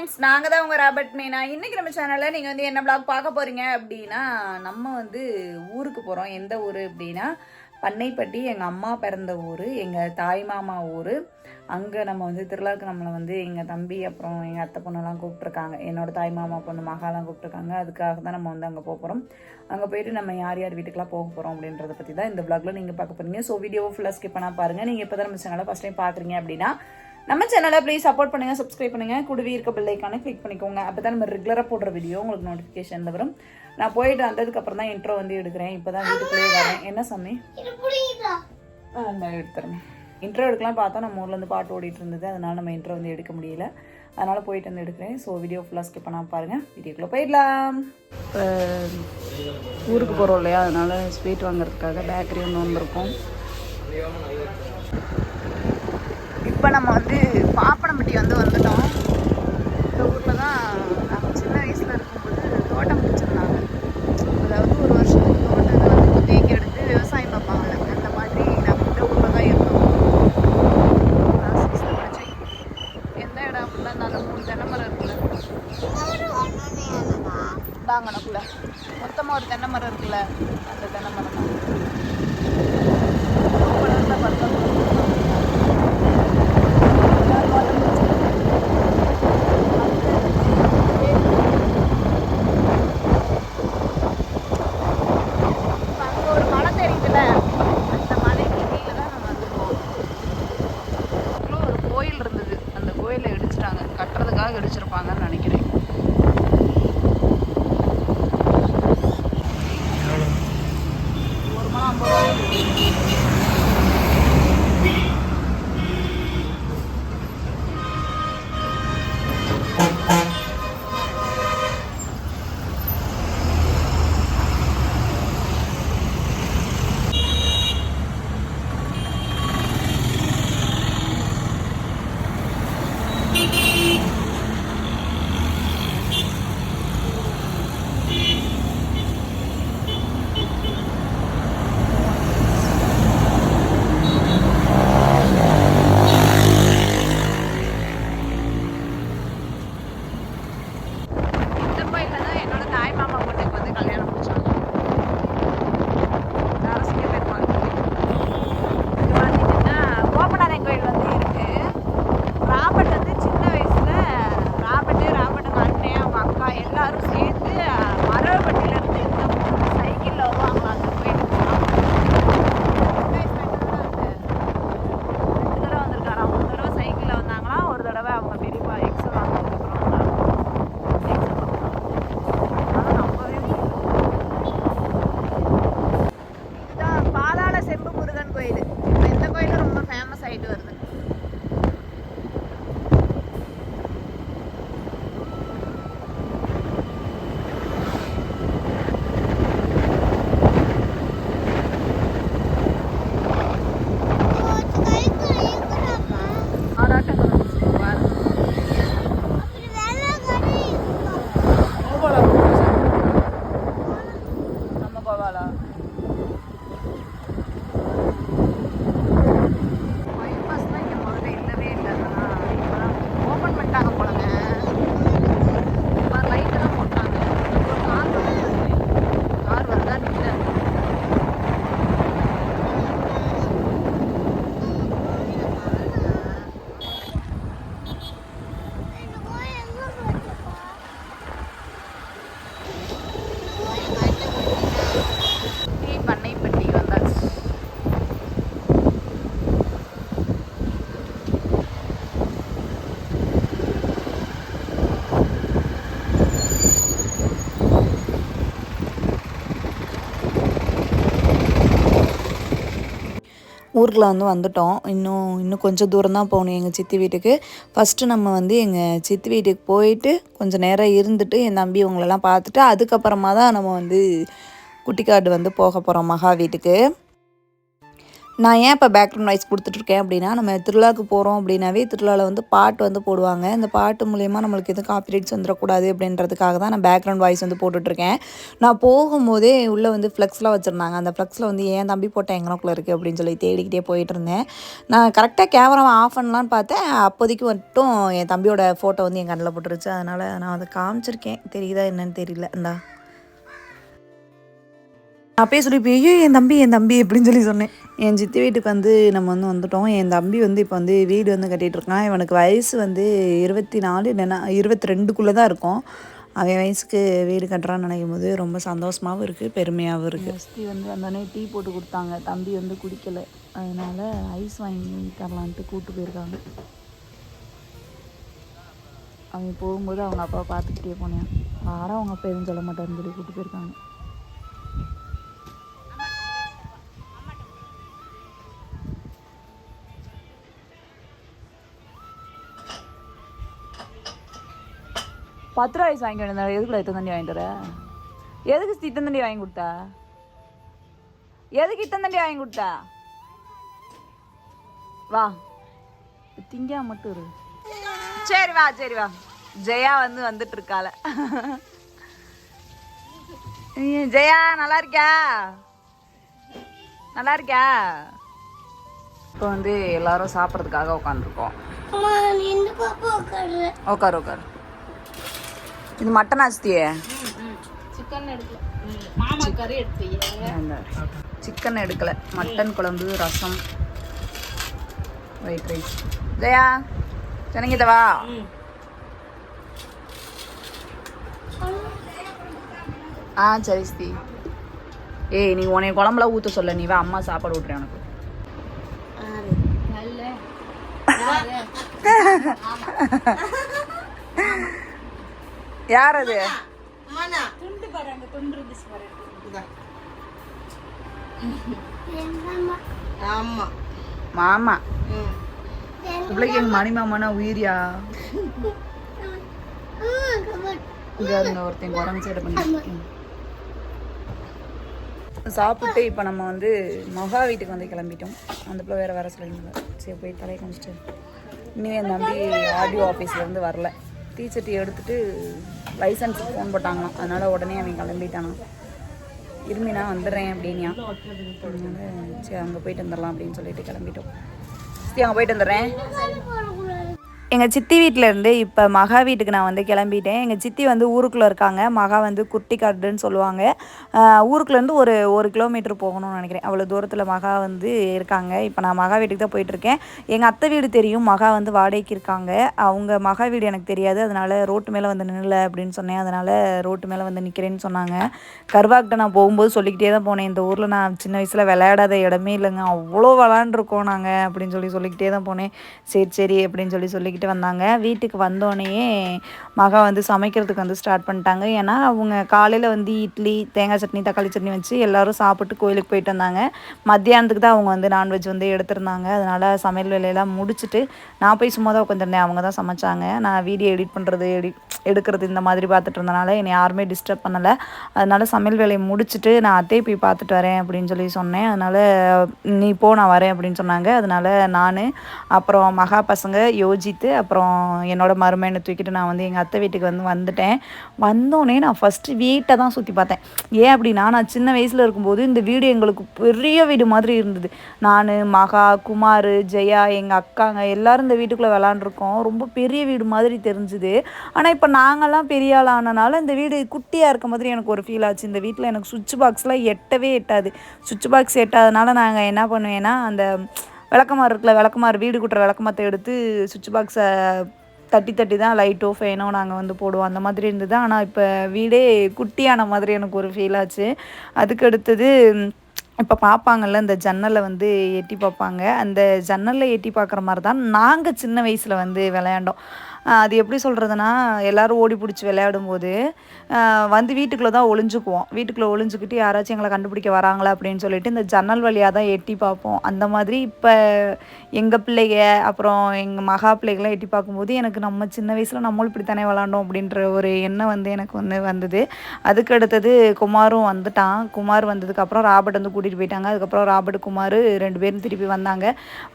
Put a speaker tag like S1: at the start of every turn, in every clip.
S1: Friends நாங்கள் தான் உங்கள் ராபர்ட் மீனா இன்றைக்கி நம்ம சேனலில் நீங்கள் வந்து என்ன பிளாக் பார்க்க போகிறீங்க அப்படின்னா நம்ம வந்து ஊருக்கு போகிறோம் எந்த ஊர் அப்படின்னா பண்ணைப்பட்டி எங்கள் அம்மா பிறந்த ஊர் எங்கள் தாய் மாமா ஊர். அங்கே நம்ம வந்து திருவிழாவுக்கு நம்மளை வந்து எங்கள் தம்பி அப்புறம் எங்கள் அத்தை பொண்ணெல்லாம் கூப்பிட்ருக்காங்க என்னோட தாய் மாமா பொண்ணு மகாலாம் கூப்பிட்ருக்காங்க அதுக்காக தான் நம்ம வந்து அங்கே போக போகிறோம் அங்கே போயிட்டு நம்ம யார் யார் வீட்டுக்கெலாம் போக போகிறோம் அப்படின்றத பற்றி தான் இந்த vlogல நீங்கள் பார்க்க போகிறீங்க ஸோ வீடியோவை ஃபுல்லாக ஸ்கிப் பண்ணால் பாருங்கள் நீங்கள் இப்போ தான் நம்ம சேனலை ஃபஸ்ட் டைம் பார்க்குறீங்க அப்படின்னா நம்ம சேனலை ப்ளீஸ் சப்போர்ட் பண்ணுங்க சப்ஸ்கிரைப் பண்ணுங்க. கூடவே இருக்க பெல் ஐக்கானை கிளிக் பண்ணிக்கோங்க. அப்போ தான் நம்ம ரெகுலராக போடுற வீடியோ உங்களுக்கு நோட்டிஃபிகேஷனில் வரும். நான் போயிட்டு வந்ததுக்கு அப்புறம் தான் இன்ட்ரோ வந்து எடுக்கிறேன். இப்போ தான் வீட்டுக்குள்ளேயே வரேன். என்ன சாமி? நான் எடுத்துறேன். இன்ட்ரோ எடுக்கலாம். பார்த்தா நம்ம ஊர்லேருந்து பாட்டு ஓடிட்டு இருந்தது. அதனால நம்ம இன்ட்ரோ வந்து எடுக்க முடியல. அதனால் போயிட்டு வந்து எடுக்கிறேன். ஸோ வீடியோ ஃபுல்லாக ஸ்கிப் பண்ணாமல் பாருங்கள் வீடியோக்குள்ளே போயிடலாம். ஊருக்கு போகிறோம் இல்லையா? அதனால் ஸ்வீட் வாங்குறதுக்காக பேக்கரி ஒன்று வந்திருக்கோம் இப்போ நம்ம வந்து பாப்பனம்பட்டி வந்து வந்துட்டோம். இந்த ஊரில் தான் நாங்கள் சின்ன வயசில் இருக்கும்போது தோட்டம் பிடிச்சிருந்தாங்க அதாவது ஒரு வருஷத்துக்கு தோட்டத்தை வந்து குத்தகைக்கு எடுத்து விவசாயம் பார்ப்பாங்க அந்த மாதிரி நம்ம இந்த ஊரில் தான் இருந்தோம். சிக்ஸ்த்து எந்த இடம் அப்படிலாம் இருந்தாலும் மூணு தென்னை மரம் இருக்குல்ல தாங்கனக்குள்ள மொத்தமாக ஒரு தென்னை மரம் இருக்குல்ல அந்த தென்னை மரம் தான் ரொம்ப நல்லா பார்த்தா அங்க ஒரு மலை தெரியுதுல்ல அந்த மலைக்கு கீழே தான் நம்ம வந்துருக்கோம் அப்புறம் ஒரு கோயில் இருந்தது அந்த கோயிலை இடிச்சிட்டாங்க கட்டுறதுக்காக இடிச்சிருப்பாங்கன்னு நினைக்கிறேன் ஒரு மணி ஊரில் வந்து வந்துட்டோம். இன்னும் இன்னும் கொஞ்சம் தூரம் தான் போகணும் எங்கள் சித்தி வீட்டுக்கு. ஃபஸ்ட்டு நம்ம வந்து எங்கள் சித்தி வீட்டுக்கு போயிட்டு கொஞ்சம் நேரம் இருந்துட்டு என் தம்பி இவங்களெல்லாம் பார்த்துட்டு அதுக்கப்புறமா தான் நம்ம வந்து குட்டிக்காடு வந்து போக போகிறோம் மகா வீட்டுக்கு. நான் ஏன் இப்போ பேக்ரவுண்ட் வாய்ஸ் கொடுத்துட்ருக்கேன் அப்படின்னா நம்ம திருவிழாவுக்கு போகிறோம் அப்படின்னாவே திருவிழாவில் வந்து பாட்டு வந்து போடுவாங்க. இந்த பாட்டு மூலயமா நம்மளுக்கு எதுவும் காப்பிரைட்ஸ் வந்துடக்கூடாது அப்படின்றதுக்காக தான் நான் பேக்ரவுண்ட் வாய்ஸ் வந்து போட்டுட்ருக்கேன் நான் போகும்போதே உள்ளே வந்து ஃப்ளெக்ஸ்லாம் வச்சுருந்தாங்க. அந்த ஃப்ளெக்ஸில் வந்து ஏன் தம்பி போட்ட எங்கனக்குள்ளே இருக்குது அப்படின்னு சொல்லி தேடிக்கிட்டே போயிட்டு இருந்தேன் நான் கரெக்டாக கேமராவை ஆஃப் பண்ணலான்னு பார்த்தேன். அப்போதைக்கு மட்டும் என் தம்பியோட ஃபோட்டோ வந்து என் கண்ணில் போட்டுருச்சு. அதனால் நான் அதை காமிச்சிருக்கேன். தெரியுதா என்னன்னு தெரியல. இந்தா. அப்பயே சொல்லி ஐயோ என் தம்பி என் தம்பி அப்படின்னு சொல்லி சொன்னேன். என் சித்தி வீட்டுக்கு வந்து நம்ம வந்து வந்துட்டோம். என் தம்பி வந்து இப்போ வந்து வீடு வந்து கட்டிகிட்டு இருக்கான். இவனுக்கு வயசு வந்து இருபத்தி நாலு இல்லைன்னா இருபத்தி ரெண்டுக்குள்ளே தான் இருக்கும். அவன் வயசுக்கு வீடு கட்டுறான்னு நினைக்கும் போது ரொம்ப சந்தோஷமாகவும் இருக்குது பெருமையாகவும் இருக்குது வசதி வந்து வந்தோடனே டீ போட்டு கொடுத்தாங்க. தம்பி வந்து குடிக்கலை. அதனால் ஐஸ் வாங்கி தரலான்ட்டு கூப்பிட்டு போயிருக்காங்க. அவங்க போகும்போது அவங்க அப்பா பார்த்துக்கிட்டே போனேன். வாரம் அவங்க அப்பா எதுவும் சொல்ல மாட்டாருன்னு சொல்லி கூப்பிட்டு போயிருக்காங்க. பத்து ரூபா ஐஸ் வாங்கி வந்தா எதுக்குள்ள இத்தனை தண்ணி வாங்கிட்டு வர? எதுக்கு இத்தனை தண்ணி வாங்கி கொடுத்தா? எதுக்கு இத்தனை தண்ணி வாங்கி கொடுத்தா? வா. திங்கா மட்டும் இரு. சரி வா சரி வா. ஜெயா வந்து வந்துட்டு இருக்கால ஜெயா நல்லா இருக்கியா நல்லா இருக்கியா இப்போ வந்து எல்லாரும் சாப்பிட்றதுக்காக உட்காந்துருக்கோம் உட்காரு உட்காரு. இது மட்டன் ஆஸ்தியே சிக்கன் எடுக்கல. மட்டன் குழம்பு ரசம். ஒயிட் ரைஸ் ஜெயா செனங்கிட்டவா ஆ சரி ஸ்தி ஏய் நீ உனைய குழம்புல ஊற்ற சொல்ல. நீ வா அம்மா சாப்பாடு விட்றேன் உனக்கு. யார் அது? மாமா. பிள்ளைக்கு எங்க மணி மாமானா உயிரியா? ஒருத்தன் குரங்கு சைடு பண்ணி சாப்பிட்டு இப்போ நம்ம வந்து மகா வீட்டுக்கு வந்து கிளம்பிட்டோம். அந்த பிள்ளை வேற வேற சொல்லியிருந்தாங்க சரி போய் தலையை காமிச்சிட்டு இன்னும் என் தம்பி ஆடியோ ஆஃபீஸ்லேருந்து வரல. டீச்சர்ட்டி எடுத்துட்டு லைசன்ஸுக்கு ஃபோன் போட்டாங்களாம். அதனால உடனே அவன் கிளம்பிட்டானான் இருமி நான் வந்துடுறேன் அப்படின்னா சரி அங்கே போயிட்டு வந்துடலாம் அப்படின்னு சொல்லிட்டு கிளம்பிட்டோம். சரி அங்கே போயிட்டு வந்துடுறேன். எங்கள் சித்தி வீட்டிலேருந்து இப்போ மகா வீட்டுக்கு நான் வந்து கிளம்பிட்டேன். எங்கள் சித்தி வந்து ஊருக்குள்ளே இருக்காங்க. மகா வந்து குட்டிக்காடுன்னு சொல்லுவாங்க. ஊருக்குள்ளேருந்து ஒரு ஒரு கிலோமீட்டர் போகணும்னு நினைக்கிறேன். அவ்வளோ தூரத்தில் மகா வந்து இருக்காங்க. இப்போ நான் மகா வீட்டுக்கு தான் போயிட்டுருக்கேன் எங்கள் அத்தை வீடு தெரியும். மகா வந்து வாடகைக்கு இருக்காங்க. அவங்க மகா வீடு எனக்கு தெரியாது. அதனால் ரோட்டு மேலே வந்து நில்ல அப்படின்னு சொன்னேன். அதனால் ரோட்டு மேலே வந்து நிற்கிறேன்னு சொன்னாங்க. கருவாக்கிட்ட நான் போகும்போது சொல்லிக்கிட்டே தான் போனேன். இந்த ஊரில் நான் சின்ன வயசில் விளையாடாத இடமே இல்லைங்க. அவ்வளோ விளாண்டுருக்கோம் நாங்கள் அப்படின்னு சொல்லி சொல்லிக்கிட்டே தான் போனேன். சரி சரி அப்படின்னு சொல்லி சொல்லிக்கிட்டு வந்தாங்க. வீட்டுக்கு வந்தோடனேயே மகா வந்து சமைக்கிறதுக்கு வந்து ஸ்டார்ட் பண்ணிட்டாங்க. ஏன்னா அவங்க காலையில் வந்து இட்லி தேங்காய் சட்னி தக்காளி சட்னி வச்சு எல்லோரும் சாப்பிட்டு கோயிலுக்கு போயிட்டு வந்தாங்க. மத்தியானத்துக்கு தான் அவங்க வந்து நான்வெஜ் வந்து எடுத்திருந்தாங்க. அதனால் சமையல் வேலையெல்லாம் முடிச்சுட்டு நான் போய் சும்மா தான் உட்காந்துருந்தேன் அவங்க தான் சமைச்சாங்க. நான் வீடியோ எடிட் பண்ணுறது எடி எடுக்கிறது இந்த மாதிரி பார்த்துட்டு இருந்தனால என்னை யாருமே டிஸ்டர்ப் பண்ணலை. அதனால் சமையல் வேலையை முடிச்சுட்டு நான் அத்தையை போய் பார்த்துட்டு வரேன் அப்படின்னு சொல்லி சொன்னேன். அதனால் நீ போ நான் வரேன் அப்படின்னு சொன்னாங்க. அதனால நான் அப்புறம் மகா பசங்க யோஜித்து அப்புறம் என்னோட மருமையனை தூக்கிட்டு நான் வந்து எங்கள் அத்தை வீட்டுக்கு வந்து வந்துட்டேன். வந்தோடனே நான் ஃபஸ்ட்டு வீட்டை தான் சுற்றி பார்த்தேன். ஏன் அப்படின்னா நான் சின்ன வயசில் இருக்கும்போது இந்த வீடு எங்களுக்கு பெரிய வீடு மாதிரி இருந்தது. நான் மகா குமார் ஜெயா எங்கள் அக்காங்க எல்லோரும் இந்த வீட்டுக்குள்ளே விளாண்டுருக்கோம். ரொம்ப பெரிய வீடு மாதிரி தெரிஞ்சுது. ஆனால் இப்போ நாங்கள்லாம் பெரிய ஆள் ஆனனால இந்த வீடு குட்டியாக இருக்க மாதிரி எனக்கு ஒரு ஃபீல் ஆச்சு. இந்த வீட்டில் எனக்கு சுவிட்ச் பாக்ஸ்லாம் எட்டவே எட்டாது. சுவிட்ச் பாக்ஸ் எட்டாதனால நாங்கள் என்ன பண்ணுவேன்னா அந்த விளக்கமாறு இருக்குல்ல விளக்கமாறு வீடு கூட்டுற விளக்கமாத்தை எடுத்து சுவிட்ச் பாக்ஸை தட்டி தட்டி தான் லைட்டோ ஃபேனோ நாங்கள் வந்து போடுவோம். அந்த மாதிரி இருந்தது. ஆனால் இப்போ வீடே குட்டியான மாதிரி எனக்கு ஒரு ஃபீல் ஆச்சு. அதுக்கு அடுத்தது இப்போ பார்ப்பாங்கல்ல இந்த ஜன்னலை வந்து எட்டி பார்ப்பாங்க அந்த ஜன்னலில் எட்டி பார்க்குற மாதிரி தான் நாங்கள் சின்ன வயசில் வந்து விளையாண்டோம். அது எப்படி சொல்கிறதுனா எல்லாரும் ஓடி பிடிச்சி விளையாடும்போது வந்து வீட்டுக்குள்ளே தான் ஒளிஞ்சுக்குவோம். வீட்டுக்குள்ளே ஒளிஞ்சுக்கிட்டு யாராச்சும் எங்களை கண்டுபிடிக்க வராங்களா அப்படின்னு சொல்லிட்டு இந்த ஜன்னல் வழியாக தான் எட்டி பார்ப்போம். அந்த மாதிரி இப்போ எங்கள் பிள்ளைங்க அப்புறம் எங்கள் மகா பிள்ளைகளாம் எட்டி பார்க்கும்போது எனக்கு நம்ம சின்ன வயசில் நம்மளும் இப்படி தானே விளாண்டோம் அப்படின்ற ஒரு எண்ணம் வந்து எனக்கு வந்து வந்தது. அதுக்கு அடுத்தது குமாரும் வந்துட்டான். குமார் வந்ததுக்கப்புறம் ராபர்ட் வந்து கூட்டிகிட்டு போயிட்டாங்க. அதுக்கப்புறம் ராபர்ட் குமார் ரெண்டு பேரும் திருப்பி வந்தாங்க.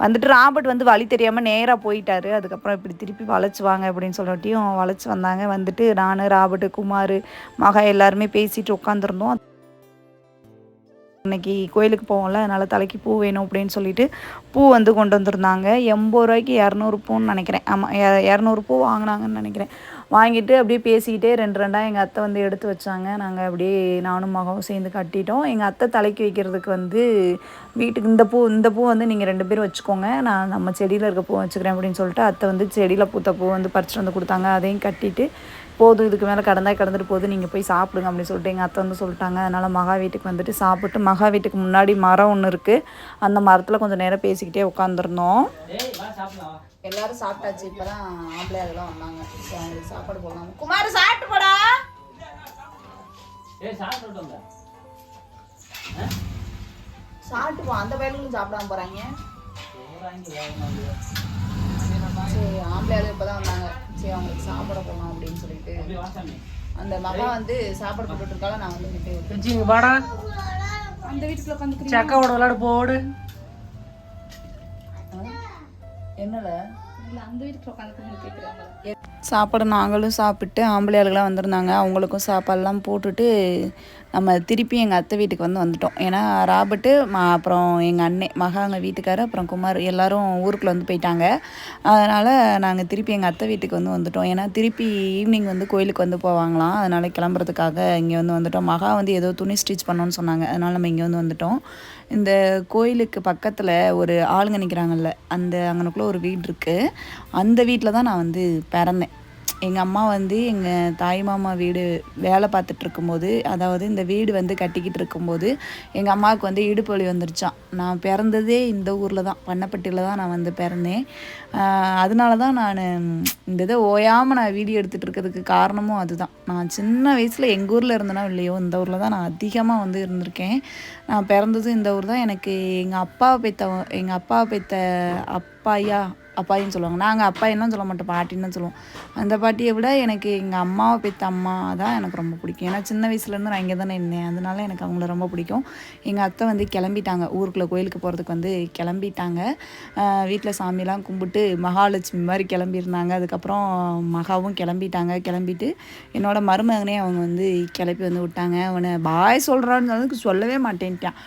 S1: வந்துட்டு ராபர்ட் வந்து வழி தெரியாமல் நேராக போயிட்டாரு. அதுக்கப்புறம் இப்படி திருப்பி வளைச்சுவாங்க வாங்க அப்படின்னு சொல்லிட்டியும் வளைச்சி வந்தாங்க. வந்துட்டு நான் ராபர்ட் குமார் மகா எல்லாருமே பேசிட்டு உட்காந்துருந்தோம் இன்னைக்கு கோயிலுக்கு போவோம்ல அதனால் தலைக்கு பூ வேணும் அப்படின்னு சொல்லிட்டு பூ வந்து கொண்டு வந்திருந்தாங்க. எண்பது ரூபாய்க்கு இரநூறு பூன்னு நினைக்கிறேன். ஆமாம் இரநூறு பூ வாங்கினாங்கன்னு நினைக்கிறேன். வாங்கிட்டு அப்படியே பேசிக்கிட்டே ரெண்டு ரெண்டாக எங்கள் அத்தை வந்து எடுத்து வச்சாங்க. நாங்கள் அப்படியே நானும் மகவும் சேர்ந்து கட்டிட்டோம். எங்கள் அத்தை தலைக்கு வைக்கிறதுக்கு வந்து வீட்டுக்கு இந்த பூ இந்த பூ வந்து நீங்கள் ரெண்டு பேரும் வச்சுக்கோங்க. நான் நம்ம செடியில் இருக்க பூ வச்சுக்கிறேன் அப்படின்னு சொல்லிட்டு அத்தை வந்து செடியில் பூத்த பூ வந்து பறிச்சுட்டு வந்து கொடுத்தாங்க. அதையும் கட்டிட்டு போதும் இதுக்கு மேலே கடந்தா கடந்துட்டு போகுது நீங்கள் போய் சாப்பிடுங்க அப்படின்னு சொல்லிட்டு எங்கள் அத்தை வந்து சொல்லிட்டாங்க. அதனால் மகா வீட்டுக்கு வந்துட்டு சாப்பிட்டு மகா வீட்டுக்கு முன்னாடி மரம் ஒன்று இருக்குது அந்த மரத்தில் கொஞ்சம் நேரம் பேசிக்கிட்டே உட்காந்துருந்தோம் எல்லாரும் சாப்பிட்டாச்சு இப்போ தான் ஆம்பளை அதெல்லாம் வந்தாங்க. அவங்களுக்கு சாப்பாடு போடலாம்? குமார் சாப்பிட்டு போடா. சாப்பிட்டு போ அந்த வயலுக்கும் சாப்பிடாம போகிறாங்க சரி ஆம்பளையாலும் இப்போ தான் வந்தாங்க. சரி அவங்களுக்கு சாப்பிட போகலாம் சொல்லிட்டு அந்த மகா வந்து சாப்பாடு போட்டுட்டு இருக்கால நான் வந்து விட்டு
S2: வாடா.
S1: அந்த வீட்டுக்குள்ள உட்காந்து
S2: சக்காவோட விளையாட போடு.
S1: என்னல? சாப்பாடு நாங்களும் சாப்பிட்டு ஆம்பளை ஆளுகளாம் வந்திருந்தாங்க. அவங்களுக்கும் சாப்பாடெல்லாம் போட்டுட்டு நம்ம திருப்பி எங்கள் அத்தை வீட்டுக்கு வந்து வந்துட்டோம். ஏன்னா ராபர்ட்டு மா அப்புறம் எங்கள் அண்ணன் மகாங்க வீட்டுக்காரர் அப்புறம் குமார் எல்லோரும் ஊருக்குள்ள வந்து போயிட்டாங்க. அதனால் நாங்கள் திருப்பி எங்கள் அத்தை வீட்டுக்கு வந்து வந்துட்டோம். ஏன்னா திருப்பி ஈவினிங் வந்து கோயிலுக்கு வந்து போவாங்களாம். அதனால் கிளம்புறதுக்காக இங்கே வந்து வந்துட்டோம். மகா வந்து ஏதோ துணி ஸ்டிச் பண்ணோன்னு சொன்னாங்க. அதனால் நம்ம இங்கே வந்து வந்துட்டோம். இந்த கோயிலுக்கு பக்கத்தில் ஒரு ஆளுங்க நிற்கிறாங்கல்ல அந்த அங்கனுக்குள்ளே ஒரு வீடு இருக்குது அந்த வீட்டில் தான் நான் வந்து பிறந்தேன். எங்கள் அம்மா வந்து எங்கள் தாய் மாமா வீடு வேலை பார்த்துட்டு இருக்கும்போது அதாவது இந்த வீடு வந்து கட்டிக்கிட்டு இருக்கும்போது எங்கள் அம்மாவுக்கு வந்து இடுப்பு வலி வந்துருச்சான் நான் பிறந்ததே இந்த ஊரில் தான் பண்ணப்பட்டியில் தான் நான் வந்து பிறந்தேன். அதனால தான் நான் இந்த இதை ஓயாமல் நான் வீடியோ எடுத்துகிட்டு இருக்கிறதுக்கு காரணமும் அதுதான். நான் சின்ன வயசில் எங்கள் ஊரில் இருந்தேனோ இல்லையோ இந்த ஊரில் தான் நான் அதிகமாக வந்து இருந்திருக்கேன். நான் பிறந்ததும் இந்த ஊர் தான். எனக்கு எங்கள் அப்பாவை பெத்த எங்கள் அப்பாவை பெத்த அப்பாயா அப்பாயின்னு சொல்லுவாங்க. நாங்கள் அப்பாயின்லாம் சொல்ல மாட்டோம் பாட்டின்னு தான் சொல்லுவோம். அந்த பாட்டியை விட எனக்கு எங்கள் அம்மாவை பெற்ற அம்மா தான் எனக்கு ரொம்ப பிடிக்கும். ஏன்னா சின்ன வயசுலேருந்து நான் இங்கே தானே இருந்தேன். அதனால எனக்கு அவங்கள ரொம்ப பிடிக்கும். எங்கள் அத்தை வந்து கிளம்பிட்டாங்க. ஊருக்குள்ளே கோயிலுக்கு போகிறதுக்கு வந்து கிளம்பிட்டாங்க. வீட்டில் சாமியெல்லாம் கும்பிட்டு மகாலட்சுமி மாதிரி கிளம்பியிருந்தாங்க. அதுக்கப்புறம் மகாவும் கிளம்பிட்டாங்க. கிளம்பிட்டு என்னோடய மருமகனே அவங்க வந்து கிளப்பி வந்து விட்டாங்க. அவனை பாய் சொல்கிறான்னு சொல்லவே மாட்டேன்ட்டான்.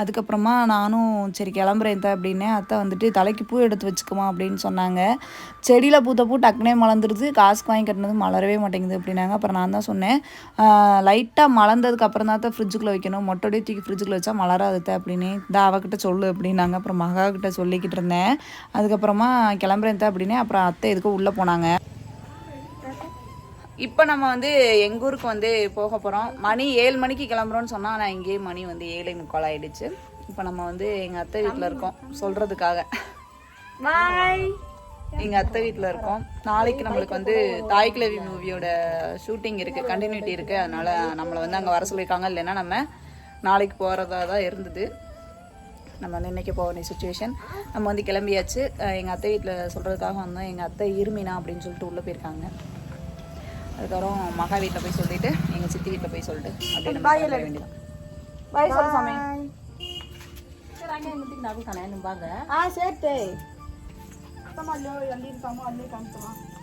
S1: அதுக்கப்புறமா நானும் சரி கிளம்புறேன் தான் அப்படின்னே அத்தை வந்துட்டு தலைக்கு பூ எடுத்து வச்சுக்கோமா அப்படின்னு சொன்னாங்க. செடியில் பூத்த பூ டக்குனே மலர்ந்துருது. காசுக்கு வாங்கி கட்டினது மலரவே மாட்டேங்குது அப்படின்னாங்க. அப்புறம் நான் தான் சொன்னேன் லைட்டாக மலர்ந்ததுக்கு அப்புறம் தான் தான் ஃப்ரிட்ஜுக்குள்ளே வைக்கணும். மொட்டோடையே தூக்கி ஃப்ரிட்ஜுக்குள்ளே வச்சா மலராதுத்தை அப்படின்னு இந்த அவகிட்ட சொல்லு அப்படின்னாங்க. அப்புறம் மகா கிட்ட சொல்லிக்கிட்டு இருந்தேன். அதுக்கப்புறமா கிளம்புறேன் தான் அப்படின்னே அப்புறம் அத்தை எதுக்கும் உள்ளே போனாங்க. இப்போ நம்ம வந்து எங்கள் ஊருக்கு வந்து போக போகிறோம் மணி ஏழு மணிக்கு கிளம்புறோன்னு சொன்னால் நான் இங்கேயே மணி வந்து ஏழை முக்கால் ஆயிடுச்சு. இப்போ நம்ம வந்து எங்கள் அத்தை வீட்டில் இருக்கோம். சொல்கிறதுக்காக
S3: பாய்
S1: எங்கள் அத்தை வீட்டில் இருக்கோம். நாளைக்கு நம்மளுக்கு வந்து தாய்க்கிழவி மூவியோட ஷூட்டிங் இருக்குது கண்டினியூட்டி இருக்குது அதனால் நம்மளை வந்து அங்கே வர சொல்லியிருக்காங்க. இல்லைன்னா நம்ம நாளைக்கு போகிறதா தான் இருந்தது. நம்ம வந்து இன்றைக்கி போக வேண்டிய சுச்சுவேஷன் நம்ம வந்து கிளம்பியாச்சு. எங்கள் அத்தை வீட்டில் சொல்கிறதுக்காக வந்தோம். எங்கள் அத்தை இருமினா அப்படின்னு சொல்லிட்டு உள்ளே போயிருக்காங்க. அதுக்கப்புறம் மகா வீட்டில் போய் சொல்லிட்டு எங்கள் சித்தி வீட்டில் போய் சொல்லிட்டு வேண்டியதான் பாய் சொல்ல சாமி.
S3: ஆ சேர்த்து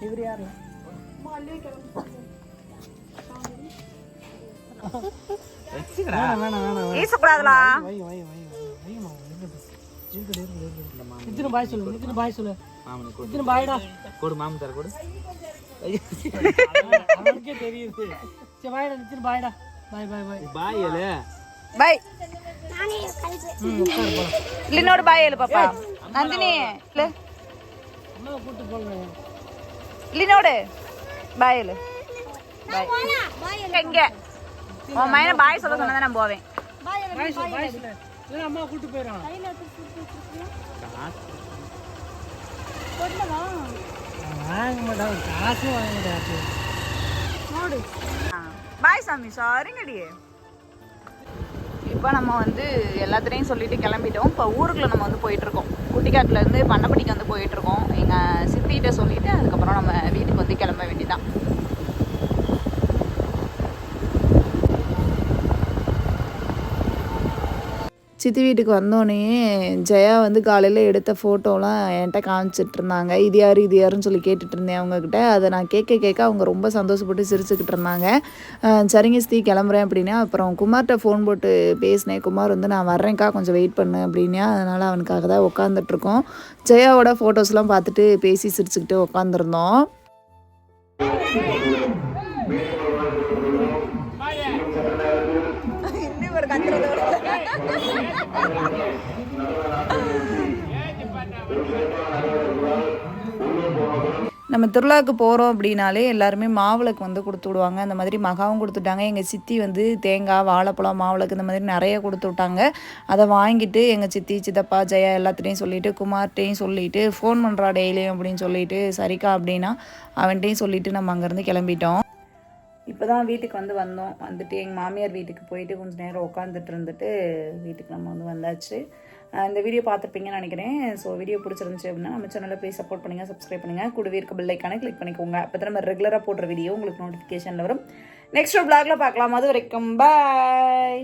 S1: இவர் யாரு? ஈசக்கூடாதுலா
S2: இத்தனை பாய் சொல்லு இத்தனை பாய் சொல்லு. இத்தனை பாய்டா.
S4: கொடு மாமன் தர கொடு.
S2: அவனுக்கே தெரியுது. சரி பாய்டா இத்தனை பாய்டா. பாய் பாய் பாய்.
S4: பாய் ஏழு
S1: பாய். லினோட பாய் ஏழு பாப்பா. நந்தினி
S2: கூட்டு போங்க.
S1: லினோடு பாய் ஏழு பாய். உன் மையனை பாய் சொல்ல சொன்னா நான் போவேன்.
S2: அம்மா கூட்டு போயிடும் வாங்க மாட்டாங்க காசு வாங்க மாட்டாங்க
S1: பாய் சாமி சாரிங்கடியே இப்போ நம்ம வந்து எல்லாத்துலேயும் சொல்லிட்டு கிளம்பிட்டோம். இப்போ ஊருக்குள்ள நம்ம வந்து போயிட்டுருக்கோம். குட்டிக்காட்டுலேருந்து பண்ணப்பட்டிக்கு வந்து போயிட்டுருக்கோம். எங்கள் சித்திகிட்ட சொல்லிவிட்டு அதுக்கப்புறம் நம்ம வீட்டுக்கு வந்து கிளம்ப வேண்டியதான் சித்தி வீட்டுக்கு வந்தோடனே ஜெயா வந்து காலையில் எடுத்த ஃபோட்டோலாம் என்கிட்ட காமிச்சிட்டு இருந்தாங்க இது யார் இது யாருன்னு சொல்லி கேட்டுட்டு இருந்தேன் அவங்கக்கிட்ட அதை நான் கேட்க கேட்க அவங்க ரொம்ப சந்தோஷப்பட்டு சிரிச்சுக்கிட்டு இருந்தாங்க சரிங்க ஸ்தி கிளம்புறேன் அப்படின்னா அப்புறம் குமார்கிட்ட ஃபோன் போட்டு பேசினேன். குமார் வந்து நான் வர்றேன்க்கா கொஞ்சம் வெயிட் பண்ணு அப்படின்னா. அதனால் அவனுக்காக தான் உட்காந்துட்ருக்கோம் ஜெயாவோட ஃபோட்டோஸ்லாம் பார்த்துட்டு பேசி சிரிச்சுக்கிட்டு உட்காந்துருந்தோம் நம்ம திருவிழாவுக்கு போகிறோம் அப்படின்னாலே எல்லாருமே மாவிளக்கு வந்து கொடுத்து விடுவாங்க. அந்த மாதிரி மகாவும் கொடுத்துட்டாங்க. எங்கள் சித்தி வந்து தேங்காய் வாழைப்பழம் மாவிளக்கு இந்த மாதிரி நிறைய கொடுத்து விட்டாங்க. அதை வாங்கிட்டு எங்கள் சித்தி சித்தப்பா ஜெயா எல்லாத்துட்டையும் சொல்லிவிட்டு குமார்ட்டையும் சொல்லிவிட்டு ஃபோன் பண்ணுறா டெய்லியும் அப்படின்னு சொல்லிவிட்டு சரிக்கா அப்படின்னா அவன்கிட்டையும் சொல்லிவிட்டு நம்ம அங்கேருந்து கிளம்பிட்டோம். இப்போ தான் வீட்டுக்கு வந்து வந்தோம். வந்துட்டு எங்கள் மாமியார் வீட்டுக்கு போயிட்டு கொஞ்சம் நேரம் உட்காந்துட்டு இருந்துட்டு வீட்டுக்கு நம்ம வந்து வந்தாச்சு. இந்த வீடியோ பார்த்துருப்பீங்கன்னு நினைக்கிறேன். ஸோ வீடியோ பிடிச்சிருந்துச்சு அப்படின்னா நம்ம சேனலில் ப்ளீஸ் சப்போர்ட் பண்ணுங்கள் சப்ஸ்கிரைப் பண்ணுங்கள் கூடவே இருக்க பெல்லைக்கான கிளிக் பண்ணிக்கோங்க. அப்போ தான் நம்ம ரெகுலராக போடுற வீடியோ உங்களுக்கு நோட்டிஃபிகேஷனில் வரும். நெக்ஸ்ட் vlogல பார்க்கலாம். அது வரைக்கும் பாய்